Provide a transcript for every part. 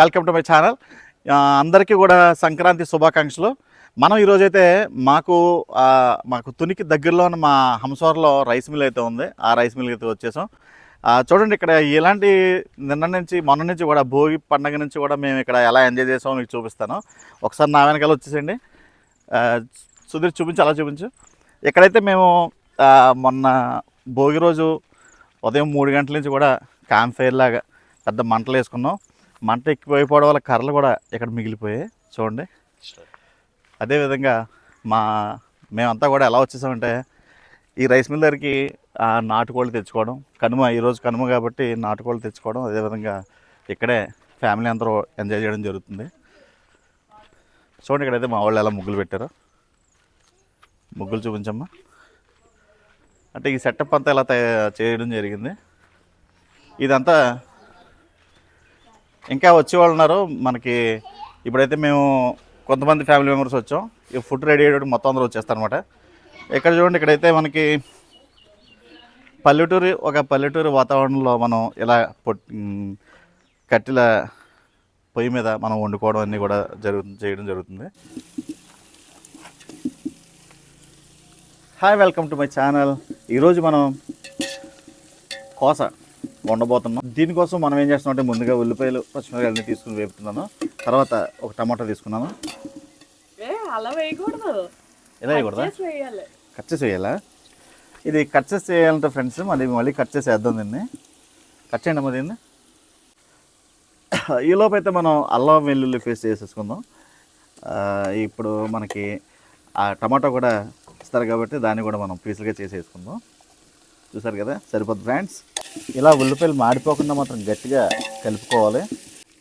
Welcome to my channel. అందరికీ కూడా సంక్రాంతి శుభాకాంక్షలు. మనం ఈరోజైతే మాకు మాకు తునికి దగ్గరలో ఉన్న మా హంసవరంలో రైస్ మిల్ అయితే ఉంది. ఆ రైస్ మిల్ అయితే వచ్చేసాం. చూడండి ఇక్కడ ఇలాంటి నిన్న నుంచి మొన్న నుంచి కూడా భోగి పండగ నుంచి కూడా మేము ఇక్కడ ఎలా ఎంజాయ్ చేసామో మీకు చూపిస్తాను. ఒకసారి నా వెనకాల వచ్చేసండి సుధీర్ చూపించు అలా చూపించు. ఇక్కడైతే మేము మొన్న భోగి రోజు ఉదయం మూడు గంటల నుంచి కూడా క్యాంప్ ఫైర్ లాగా పెద్ద మంటలు వేసుకున్నాం. మంట ఎక్కువైపోవడం వల్ల కర్రలు కూడా ఇక్కడ మిగిలిపోయాయి. చూడండి. అదేవిధంగా మా మేమంతా కూడా ఎలా వచ్చేసామంటే ఈ రైస్ మిల్ దగ్గరికి నాటుకోళ్ళు తెచ్చుకోవడం కనుమ ఈరోజు కనుమ కాబట్టి నాటుకోళ్ళు తెచ్చుకోవడం అదేవిధంగా ఇక్కడే ఫ్యామిలీ అందరూ ఎంజాయ్ చేయడం జరుగుతుంది. చూడండి ఇక్కడైతే మా వాళ్ళు ఎలా ముగ్గులు పెట్టారో. ముగ్గులు చూపించమ్మా. అంటే ఈ సెటప్ అంతా ఇలా చేయడం జరిగింది. ఇదంతా ఇంకా వచ్చేవాళ్ళు ఉన్నారు. మనకి ఇప్పుడైతే మేము కొంతమంది ఫ్యామిలీ మెంబర్స్ వచ్చాం. ఈ ఫుడ్ రెడీ అయ్యేటప్పుడు మొత్తం అందరూ వచ్చేస్తారనమాట ఇక్కడ చూడండి ఇక్కడైతే మనకి పల్లెటూరు ఒక పల్లెటూరు వాతావరణంలో మనం ఇలా కట్టెల పొయ్యి మీద మనం వండుకోవడం అన్నీ కూడా జరుగు చేయడం జరుగుతుంది. Hi welcome to my channel ఈరోజు మనం కోస వండబోతున్నాం. దీనికోసం మనం ఏం చేస్తున్నాం అంటే ముందుగా ఉల్లిపాయలు పచ్చిమిరకాయలని తీసుకుని వేపుతున్నాను. తర్వాత ఒక టమాటా తీసుకున్నాను. అలా వేయకూడదు. ఇలా వేయకూడదా? కట్ చేసి వేయాలా. ఇది కట్ చేసి చేయాలంటే ఫ్రెండ్స్ మళ్ళీ మళ్ళీ కట్ చేసి వేద్దాం దీన్ని. కట్ చేయండి అమ్మా దీన్ని. ఈ లోపు అయితే మనం అల్లం వెల్లుల్లి పేస్ట్ చేసేసుకుందాం ఇప్పుడు మనకి ఆ టమాటో కూడా ఇస్తారు కాబట్టి దాన్ని కూడా మనం పీసులుగా చేసేసుకుందాం. చూసారు కదా? సరిపోద్ది ఫ్రెండ్స్? ఇలా ఉల్లిపాయలు మాడిపోకుండా మాత్రం గట్టిగా కలుపుకోవాలి.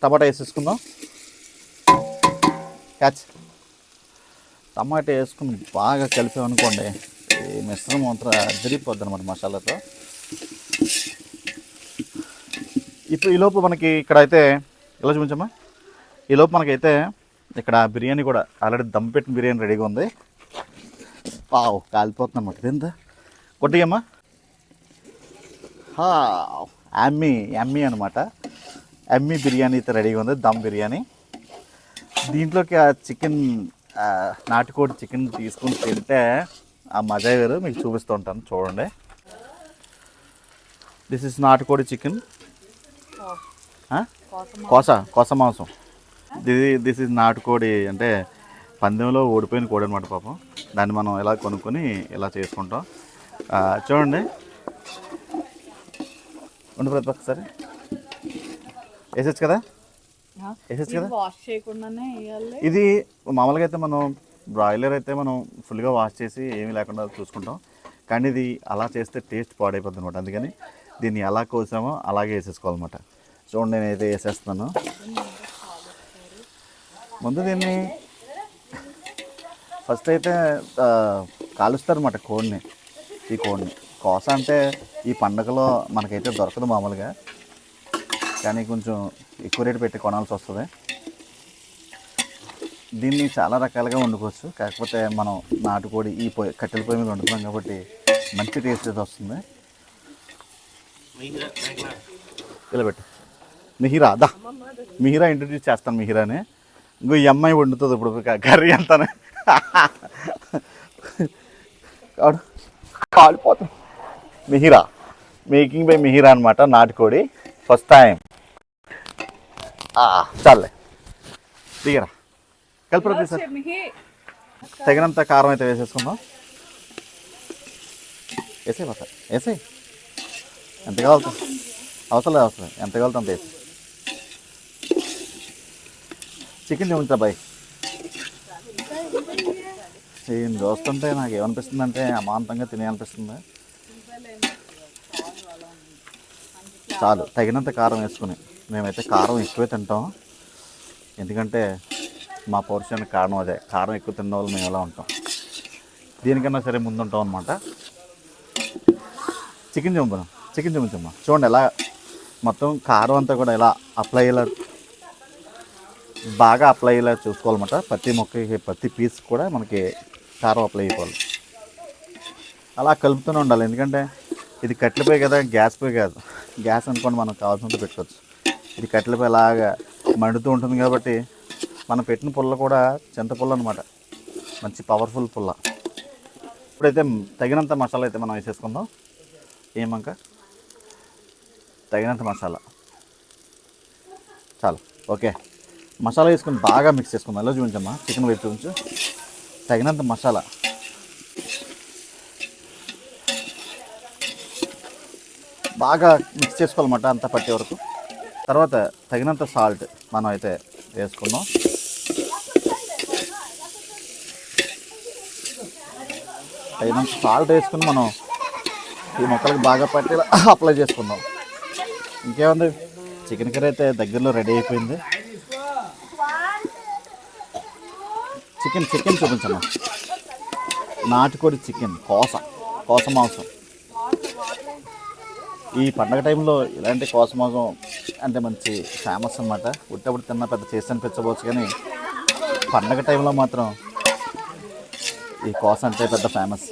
టమాటా వేసేసుకుందాం. క్యాచ్. టమాటా వేసుకుని బాగా కలిపామనుకోండి ఈ మిశ్రమం అంతా అద్దరిపోద్ది అనమాట మసాలాతో. ఇప్పుడు ఈలోపు మనకి ఇక్కడ అయితే ఇలా చూపించమ్మా? ఈలోపు మనకైతే ఇక్కడ బిర్యానీ కూడా ఆల్రెడీ దమ్ పెట్టిన బిర్యానీ రెడీగా ఉంది. పావు కాలిపోతుంది అనమాట ఇదెంత కొట్టియమ్మా. యామ్మీ యామ్మీ అనమాట యామ్మీ బిర్యానీ అయితే రెడీగా ఉంది దమ్ బిర్యానీ. దీంట్లోకి ఆ చికెన్ నాటుకోడి చికెన్ తీసుకుని తింటే ఆ మజా వేరు మీకు చూపిస్తూ ఉంటాను చూడండి. దిస్ ఇస్ నాటుకోడి చికెన్. కోసం. కోస మాంసం. ఇది దిస్ ఇస్ నాటుకోడి అంటే పందెంలో ఓడిపోయిన కోడి అనమాట పాపం. దాన్ని మనం ఇలా కొనుక్కొని ఇలా చేసుకుంటాం. చూడండి. ఉండి ప్రతి ఒక్కసారి వేసచ్చు కదా? వేసేచ్చు కదా? వాష్ చేయకుండానే ఇది మామూలుగా అయితే మనం బ్రాయిలర్ అయితే మనం ఫుల్గా వాష్ చేసి ఏమీ లేకుండా చూసుకుంటాం. కానీ ఇది అలా చేస్తే టేస్ట్ పాడైపోద్ది అనమాట అందుకని దీన్ని ఎలా కోసామో అలాగే వేసేసుకోవాలన్నమాట. చూడండి నేనైతే వేసేస్తున్నాను. ముందు దీన్ని ఫస్ట్ అయితే కాలుస్తారన్నమాట కోడిని. ఈ కోడిని. కోస అంటే ఈ పండగలో మనకైతే దొరకదు మామూలుగా. కానీ కొంచెం ఎక్కువ రేటు పెట్టి కొనాల్సి వస్తుంది. దీన్ని చాలా రకాలుగా వండుకోవచ్చు. కాకపోతే మనం నాటుకోడి ఈ పొయ్యి కట్టెల పొయ్యి మీద వండుతున్నాం కాబట్టి మంచి టేస్ట్ అయితే వస్తుంది. ఇలా పెట్టు. మిహిరా దా. మిహిరా ఇంట్రడ్యూస్ చేస్తాను మిహిరాని. ఇంకో ఈ అమ్మాయి వండుతుంది ఇప్పుడు కర్రీ అంతానే. కాడు. కాలిపోతుంది. మిహిరా. మేకింగ్ బై మిహిరా అనమాట నాటుకోడి. ఫస్ట్ టైం చాలే. దిగరా. కలిపి సార్. తగినంత కారం అయితే వేసేసుకుందాం. వేసే బత వేసే ఎంత కావాలి అవసరం లేదు అవసరం. ఎంత కావాలి అంత వేసి చికెన్ చూపించా బాయ్. ఈయన చూస్తుంటే నాకు ఏమనిపిస్తుంది అంటే అమాంతంగా తినేయాలనిపిస్తుంది చాలు. తగినంత కారం వేసుకుని మేమైతే కారం ఎక్కువే తింటాం. ఎందుకంటే మా పౌరుషానికి కారణం అదే. కారం ఎక్కువ తిన్న వాళ్ళు మేము ఎలా ఉంటాం? దీనికన్నా సరే ముందుంటాం అనమాట చికెన్ చూపించాం చికెన్ చూపించమ్మా చూడండి ఎలా మొత్తం కారం అంతా కూడా ఇలా అప్లై అయ్యేలా బాగా అప్లై అయ్యేలా చూసుకోవాలన్నమాట. ప్రతి మొక్కకి ప్రతి పీస్ కూడా మనకి కారం అప్లై అయిపోవాలి. అలా కలుపుతూనే ఉండాలి. ఎందుకంటే ఇది కట్టెలపై కదా గ్యాస్ పై కాదు. గ్యాస్ అనుకోండి మనం కావాల్సినంత పెట్టుకోవచ్చు ఇది కట్టెలపై లాగా మండుతూ ఉంటుంది కాబట్టి మనం పెట్టిన పుల్ల కూడా చింత పుల్ల అనమాట మంచి పవర్ఫుల్ పుల్ల. ఇప్పుడైతే తగినంత మసాలా అయితే మనం వేసేసుకుందాం. ఏమంక తగినంత మసాలా. చాలు. ఓకే. మసాలా వేసుకొని బాగా మిక్స్ చేసుకుందాం. ఎలా చూపించమ్మా? చికెన్ వైపు చూపించు. తగినంత మసాలా. బాగా మిక్స్ చేసుకోవాలన్నమాట అంత పట్టే వరకు. తర్వాత తగినంత సాల్ట్ మనం అయితే వేసుకుందాం తగినంత సాల్ట్ వేసుకుని మనం ఈ మొక్కలకు బాగా పట్టేలా అప్లై చేసుకుందాం. ఇంకేముంది? చికెన్ కర్రీ అయితే దగ్గరలో రెడీ అయిపోయింది. చికెన్ చికెన్ చూపించమ్మా. నాటుకోడి చికెన్ కోస కోస మాంసం. ఈ పండగ టైంలో ఇలాంటి కోస అంటే మంచి ఫేమస్ అన్నమాట. ఉట్టప్పుడు తిన్న పెద్ద చేసి అనిపించవచ్చు కానీ పండగ టైంలో మాత్రం ఈ కోస అంటే పెద్ద ఫేమస్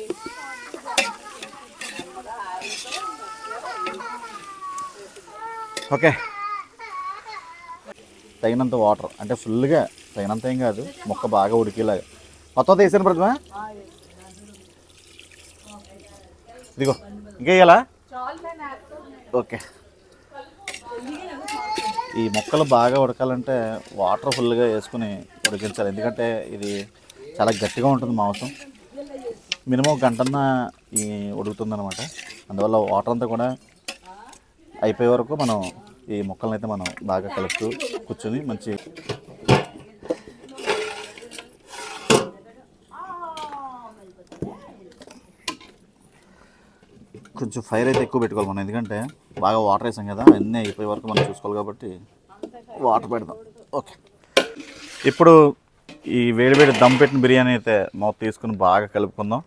ఓకే. తగినంత వాటర్ అంటే ఫుల్గా తగినంత ఏం కాదు మొక్క బాగా ఉడికేలాగా. మొత్తం వేసాను ప్రతిమ ఇదిగో ఇంకా వేయాలా ఓకే. ఈ మొక్కలు బాగా ఉడకాలంటే వాటర్ ఫుల్గా వేసుకుని ఉడికించాలి. ఎందుకంటే ఇది చాలా గట్టిగా ఉంటుంది మాంసం. మినిమం గంటన్న ఈ ఉడుకుతుంది అనమాట అందువల్ల వాటర్ అంతా కూడా అయిపోయే వరకు మనం ఈ మొక్కలను అయితే మనం బాగా కలుపుతూ కూర్చొని మంచి కొంచెం ఫైర్ అయితే ఎక్కువ పెట్టుకోవాలి మనం. ఎందుకంటే బాగా వాటర్ వేసాం కదా అన్నీ అయిపోయే వరకు మనం చూసుకోవాలి కాబట్టి వాటర్ పెడదాం. ఓకే ఇప్పుడు ఈ వేడివేడి దమ్ పెట్టిన బిర్యానీ అయితే మొత్తం తీసుకుని బాగా కలుపుకుందాం.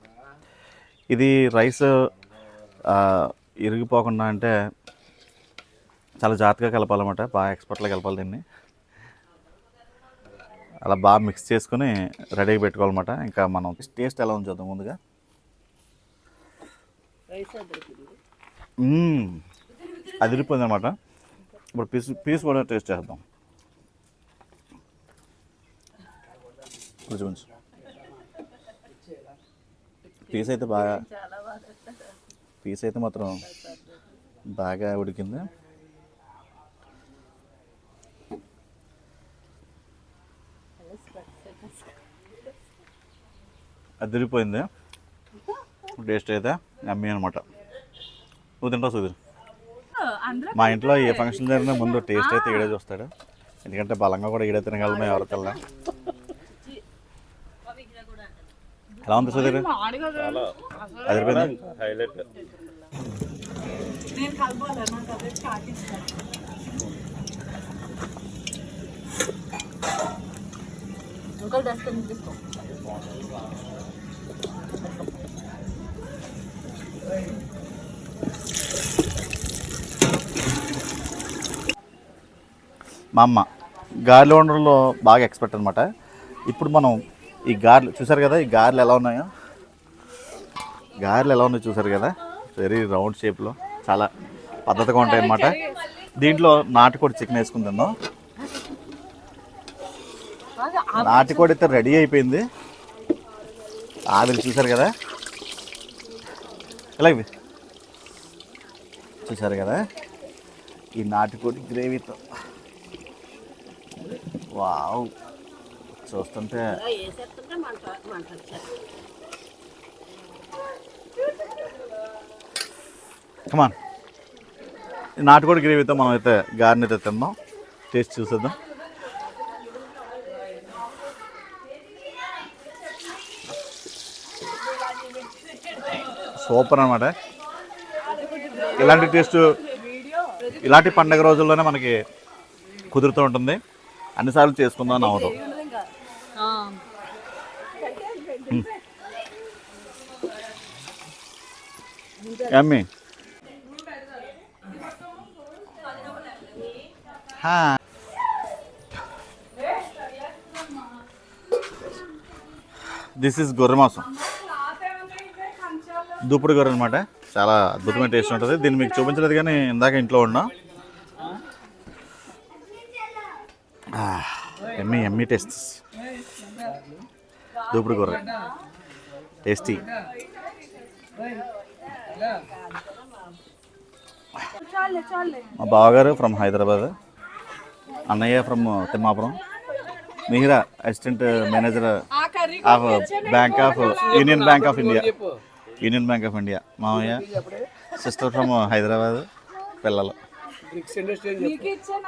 ఇది రైస్ ఇరిగిపోకుండా అంటే చాలా జాగ్రత్తగా కలపాలన్నమాట. బాగా ఎక్స్పర్ట్గా కలపాలి దీన్ని. అలా బాగా మిక్స్ చేసుకుని రెడీగా పెట్టుకోవాలన్నమాట. ఇంకా మనం టేస్ట్ ఎలా ఉంచుదాం ముందుగా. అదిరిపోయింది అనమాట ఇప్పుడు పీస్ పీస్ కూడా టేస్ట్ చేద్దాం. కొంచెం కొంచెం. పీస్ అయితే బాగా పీస్ అయితే మాత్రం బాగా ఉడికింది. అదిరిపోయింది టేస్ట్ అయితే అమ్మీ అనమాట నువ్వు తింటావు సుధీర్? మా ఇంట్లో ఏ ఫంక్షన్ జరిగినా ముందు టేస్ట్ అయితే ఈడే చూస్తాడు. ఎందుకంటే బలంగా కూడా ఈడే తినగలమే ఎవరికల్లా ఎలా ఉంది సుధీర్? అదిరిపోయింది? హైలైట్ డస్ట్ తీసుకో మా అమ్మ. గారెలు వండడంలో బాగా ఎక్స్పర్ట్ అనమాట ఇప్పుడు మనం ఈ గారెలు చూసారు కదా ఈ గారెలు ఎలా ఉన్నాయో? గారెలు ఎలా ఉన్నాయో చూసారు కదా? వెరీ రౌండ్ షేప్లో చాలా పద్ధతిగా ఉంటాయి అన్నమాట దీంట్లో నాటుకోడి చికెన్ వేసుకుని తిందాం నాటుకోడి అయితే రెడీ అయిపోయింది. ఆవిరి చూసారు కదా? ఇలా చూసారు కదా? ఈ నాటుకోడి గ్రేవీతో. వావ్. చూస్తుంటే కమాన్ నాటుకోడి గ్రేవీతో మనం అయితే గారిని అయితే తిందాం. టేస్ట్ చూసేద్దాం. సూపర్ అనమాట ఇలాంటి టేస్ట్ ఇలాంటి పండగ రోజుల్లోనే మనకి కుదురుతూ ఉంటుంది. అన్నిసార్లు చేసుకుందాం అవ్వదు యమ్మీ హా. దిస్ ఇస్ గొర్రె మాంసం. దూపుడు గొర్రె అనమాట చాలా అద్భుతమైన టేస్ట్ ఉంటుంది. దీన్ని మీకు చూపించలేదు కానీ ఇందాక ఇంట్లో ఉన్నా. ఎమ్మి టేస్ట్ దూపుడు కూర. టేస్టీ మా బావగారు ఫ్రమ్ హైదరాబాద్. అన్నయ్య from Thimmapuram. Mihira assistant manager of bank of Union Bank of India Union Bank of India మామయ్య సిస్టర్ ఫ్రమ్ హైదరాబాద్ పిల్లలు.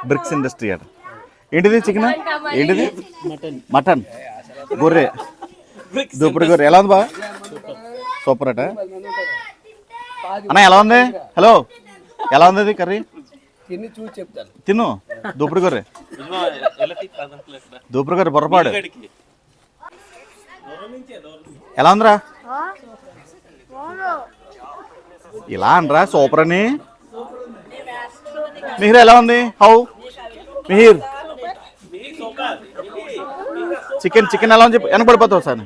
బ్రిక్స్ ఇండస్ట్రీ అట. ఏంటిది చికెన్? ఏంటిది? మటన్. గొర్రె. దూపుడు గొర్రె. ఎలా ఉంది బా? సూపర్ అట. అన్న ఎలా ఉంది? హలో. ఎలా ఉంది కర్రీ? తిని చూసి చెప్తాను. తిను. దూపుడు గొర్రె. దూపుడు గొర్రె బొర్రపాడు ఎలా ఉందిరా? ఇలా అనరా సూపర్ అని. మిహిర్ ఎలా ఉంది? హౌ? మిహిర్. చికెన్ చికెన్ ఎలా ఉంది చెప్పు. వెనకబడిపోతావు సార్